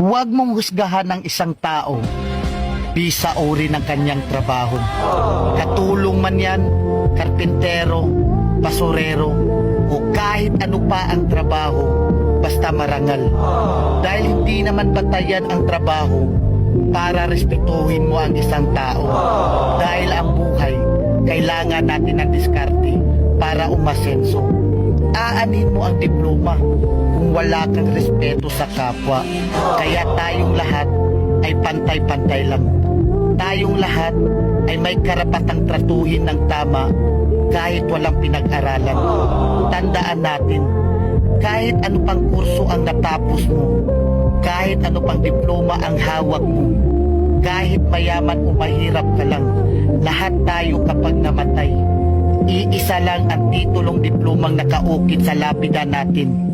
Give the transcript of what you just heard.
Huwag mong husgahan ng isang tao bisa uri ng kanyang trabaho. Katulong man yan, karpintero, basurero, o kahit ano pa ang trabaho, basta marangal. Dahil hindi naman batayan ang trabaho para respetuhin mo ang isang tao. Dahil ang buhay, kailangan natin ng diskarte para umasenso. Aanin mo ang diploma kung wala kang respeto sa kapwa. Kaya tayong lahat ay pantay-pantay lang. Tayong lahat ay may karapatang tratuhin ng tama kahit walang pinag-aralan. Tandaan natin, kahit ano pang kurso ang natapos mo, kahit ano pang diploma ang hawak mo, kahit mayaman o mahirap ka lang, lahat tayo kapag namatay, iisa lang ang titulong diplomang nakaukit sa lapida natin.